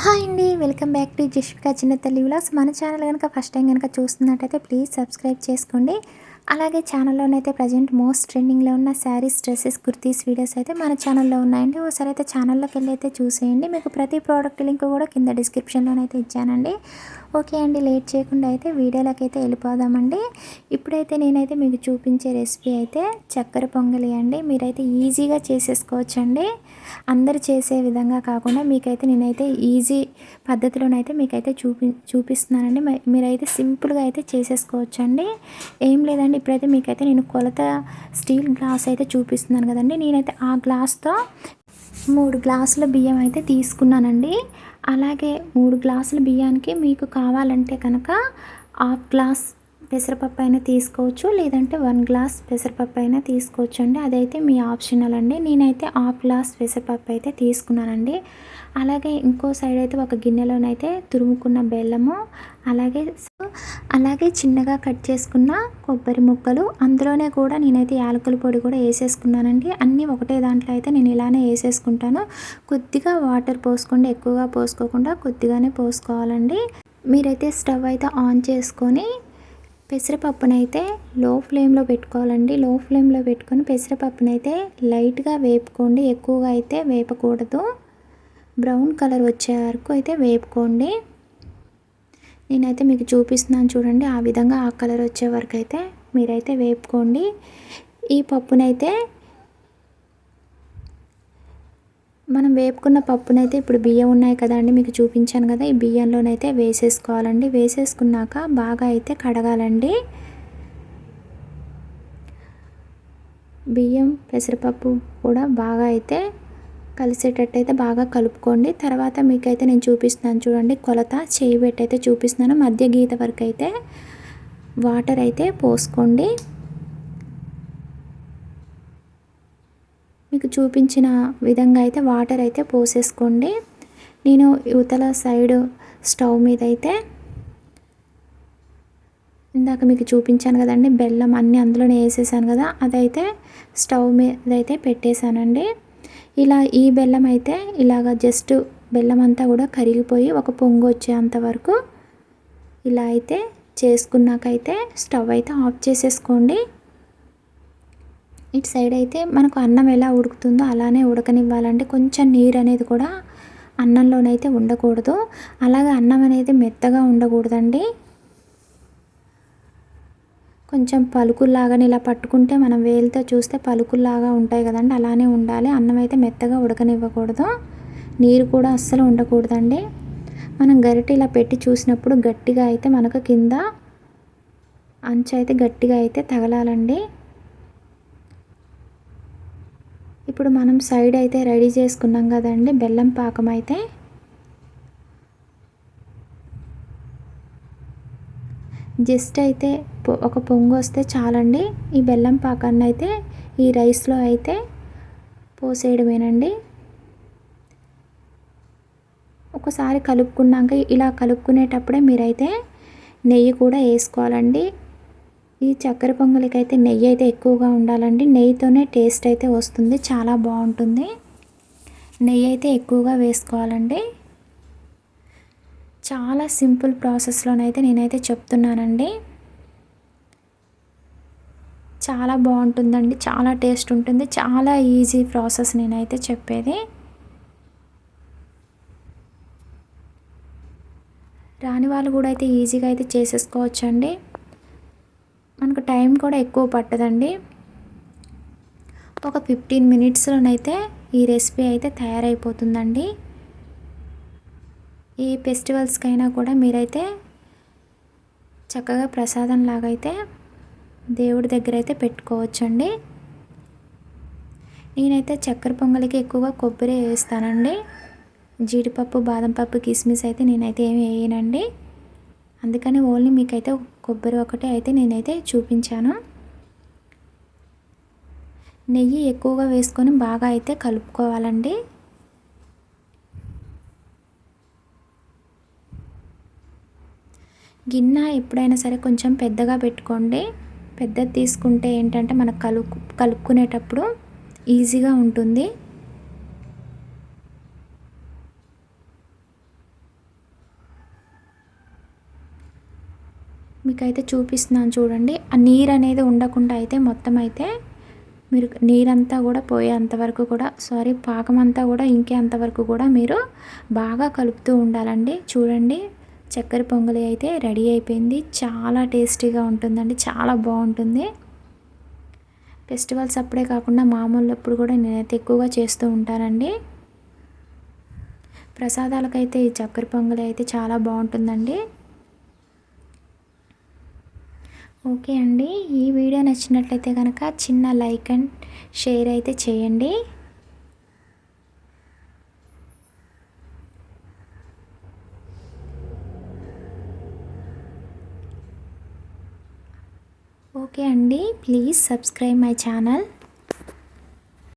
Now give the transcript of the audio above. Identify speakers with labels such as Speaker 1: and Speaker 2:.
Speaker 1: Hi అండి welcome back to Jasvika చిన్న తల్లి విలాస్ మన ఛానల్ కనుక ఫస్ట్ టైం కనుక చూస్తున్నట్టయితే ప్లీజ్ సబ్స్క్రైబ్ చేసుకోండి. అలాగే ఛానల్లోనైతే ప్రజెంట్ మోస్ట్ ట్రెండింగ్లో ఉన్న శారీస్ డ్రెస్సెస్ కుర్తీస్ వీడియోస్ అయితే మన ఛానల్లో ఉన్నాయండి. ఒకసారి అయితే ఛానల్లోకి వెళ్ళి అయితే చూసేయండి. మీకు ప్రతి ప్రోడక్ట్ లింక్ కూడా కింద డిస్క్రిప్షన్లోనైతే ఇచ్చానండి. ఓకే అండి లేట్ చేయకుండా అయితే వీడియోలోకి అయితే వెళ్ళిపోదామండి. ఇప్పుడైతే నేనైతే మీకు చూపించే రెసిపీ అయితే చక్కెర పొంగలి అండి. మీరైతే ఈజీగా చేసేసుకోవచ్చండి. అందరు చేసే విధంగా కాకుండా మీకైతే నేనైతే ఈజీ పద్ధతిలోనైతే మీకైతే చూపి చూపిస్తున్నానండి. మీరైతే సింపుల్గా అయితే చేసేసుకోవచ్చండి. ఏం లేదండి ఇప్పుడైతే మీకైతే నేను కొలత స్టీల్ గ్లాస్ అయితే చూపిస్తున్నాను కదండి. నేనైతే ఆ గ్లాస్తో మూడు గ్లాసుల బియ్యం అయితే తీసుకున్నానండి. అలాగే మూడు గ్లాసుల బియ్యానికి మీకు కావాలంటే కనుక హాఫ్ గ్లాస్ పెసరపప్పు అయినా తీసుకోవచ్చు లేదంటే వన్ గ్లాస్ పెసరపప్పు అయినా తీసుకోవచ్చు అండి అదైతే మీ ఆప్షనల్ అండి. నేనైతే హాఫ్ గ్లాస్ పెసరపప్పు అయితే తీసుకున్నానండి. అలాగే ఇంకో సైడ్ అయితే ఒక గిన్నెలోనైతే తురుముకున్న బెల్లము అలాగే అలాగే చిన్నగా కట్ చేసుకున్న కొబ్బరి ముక్కలు అందులోనే కూడా నేనైతే యాలకుల పొడి కూడా వేసేసుకున్నానండి. అన్నీ ఒకటే దాంట్లో అయితే నేను ఇలానే వేసేసుకుంటాను. కొద్దిగా వాటర్ పోసుకోండి ఎక్కువగా పోసుకోకుండా కొద్దిగానే పోసుకోవాలండి. మీరైతే స్టవ్ అయితే ఆన్ చేసుకొని పెసరపప్పునైతే లో ఫ్లేమ్లో పెట్టుకోవాలండి. లో ఫ్లేమ్లో పెట్టుకొని పెసరపప్పునైతే లైట్గా వేపుకోండి. ఎక్కువగా అయితే వేపకూడదు. బ్రౌన్ కలర్ వచ్చే వరకు అయితే వేపుకోండి. నేనైతే మీకు చూపిస్తున్నాను చూడండి. ఆ విధంగా ఆ కలర్ వచ్చే వరకు అయితే మీరైతే వేపుకోండి. ఈ పప్పునైతే మనం వేపుకున్న పప్పునైతే ఇప్పుడు బియ్యం ఉన్నాయి కదండి మీకు చూపించాను కదా. ఈ బియ్యంలోనైతే వేసేసుకోవాలండి. వేసేసుకున్నాక బాగా అయితే కడగాలండి. బియ్యం పెసరపప్పు కూడా బాగా అయితే కలిసేటట్టు అయితే బాగా కలుపుకోండి. తర్వాత మీకైతే నేను చూపిస్తున్నాను చూడండి కొలత చేయి పెట్టి అయితే చూపిస్తున్నాను. మధ్య గీత వరకు అయితే వాటర్ అయితే పోసుకోండి. మీకు చూపించిన విధంగా అయితే వాటర్ అయితే పోసేసుకోండి. నేను యువతల సైడ్ స్టవ్ మీద అయితే ఇందాక మీకు చూపించాను కదండి బెల్లం అన్నీ అందులోనే వేసేసాను కదా అదైతే స్టవ్ మీద అయితే పెట్టేశానండి. ఇలా ఈ బెల్లం అయితే ఇలాగ జస్ట్ బెల్లం అంతా కూడా కరిగిపోయి ఒక పొంగు వచ్చేంత వరకు ఇలా అయితే చేసుకున్నాకైతే స్టవ్ అయితే ఆఫ్ చేసేసుకోండి. ఇటు సైడ్ అయితే మనకు అన్నం ఎలా ఉడుకుతుందో అలానే ఉడకనివ్వాలంటే కొంచెం నీరు అనేది కూడా అన్నంలోనైతే ఉండకూడదు. అలాగే అన్నం అనేది మెత్తగా ఉండకూడదండి. కొంచెం పలుకుల్లాగానే ఇలా పట్టుకుంటే మనం వేలితో చూస్తే పలుకుల్లాగా ఉంటాయి కదండి అలానే ఉండాలి. అన్నం అయితే మెత్తగా ఉడకనివ్వకూడదు. నీరు కూడా అస్సలు ఉండకూడదండి. మనం గరిటె ఇలా పెట్టి చూసినప్పుడు గట్టిగా అయితే మనకు కింద అంచు అయితే గట్టిగా అయితే తగలాలండి. ఇప్పుడు మనం సైడ్ అయితే రెడీ చేసుకున్నాం కదండి. బెల్లం పాకం అయితే. జస్ట్ అయితే ఒక పొంగు వస్తే చాలండి. ఈ బెల్లం పాకాన్ని అయితే ఈ రైస్లో అయితే పోసేయడమేనండి. ఒకసారి కలుపుకున్నాక ఇలా కలుపుకునేటప్పుడే మీరైతే నెయ్యి కూడా వేసుకోవాలండి. ఈ చక్కెర పొంగలికి అయితే నెయ్యి అయితే ఎక్కువగా ఉండాలండి. నెయ్యితోనే టేస్ట్ అయితే వస్తుంది. చాలా బాగుంటుంది. నెయ్యి అయితే ఎక్కువగా వేసుకోవాలండి. చాలా సింపుల్ ప్రాసెస్లోనైతే నేనైతే చెప్తున్నానండి. చాలా బాగుంటుందండి. చాలా టేస్ట్ ఉంటుంది. చాలా ఈజీ ప్రాసెస్ నేనైతే చెప్పేది. రాని వాళ్ళు కూడా అయితే ఈజీగా అయితే చేసేసుకోవచ్చండి. మనకు టైం కూడా ఎక్కువ పట్టదండి. ఒక ఫిఫ్టీన్ మినిట్స్లోనైతే ఈ రెసిపీ అయితే తయారైపోతుందండి. ఈ ఫెస్టివల్స్కైనా కూడా మీరైతే చక్కగా ప్రసాదం లాగైతే దేవుడి దగ్గర అయితే పెట్టుకోవచ్చండి. నేనైతే చక్కెర పొంగలికి ఎక్కువగా కొబ్బరి వేస్తానండి. జీడిపప్పు బాదం పప్పు కిస్మిస్ అయితే నేనైతే ఏమి వేయనండి. అందుకని ఓన్లీ మీకైతే కొబ్బరి ఒకటే అయితే నేనైతే చూపించాను. నెయ్యి ఎక్కువగా వేసుకొని బాగా అయితే కలుపుకోవాలండి. గిన్నె ఎప్పుడైనా సరే కొంచెం పెద్దగా పెట్టుకోండి. పెద్దది తీసుకుంటే ఏంటంటే మనకు కలుపు కలుపుకునేటప్పుడు ఈజీగా ఉంటుంది. మీకైతే చూపిస్తున్నాను చూడండి. ఆ నీరు అనేది ఉండకుండా అయితే మొత్తం అయితే మీరు నీరంతా కూడా పోయేంత వరకు కూడా సారీ పాకం అంతా కూడా ఇంకేంత వరకు కూడా మీరు బాగా కలుపుతూ ఉండాలండి. చూడండి చక్కెర పొంగలి అయితే రెడీ అయిపోయింది. చాలా టేస్టీగా ఉంటుందండి చాలా బాగుంటుంది. ఫెస్టివల్స్ అప్పుడే కాకుండా మామూలు అప్పుడు కూడా నేనైతే ఎక్కువగా చేస్తూ ఉంటానండి. ప్రసాదాలకైతే ఈ చక్కెర పొంగలి అయితే చాలా బాగుంటుందండి. ఓకే అండి. ఈ వీడియో నచ్చినట్లయితే కనుక చిన్న లైక్ అండ్ షేర్ అయితే చేయండి. ఓకే అండి. Please subscribe my channel.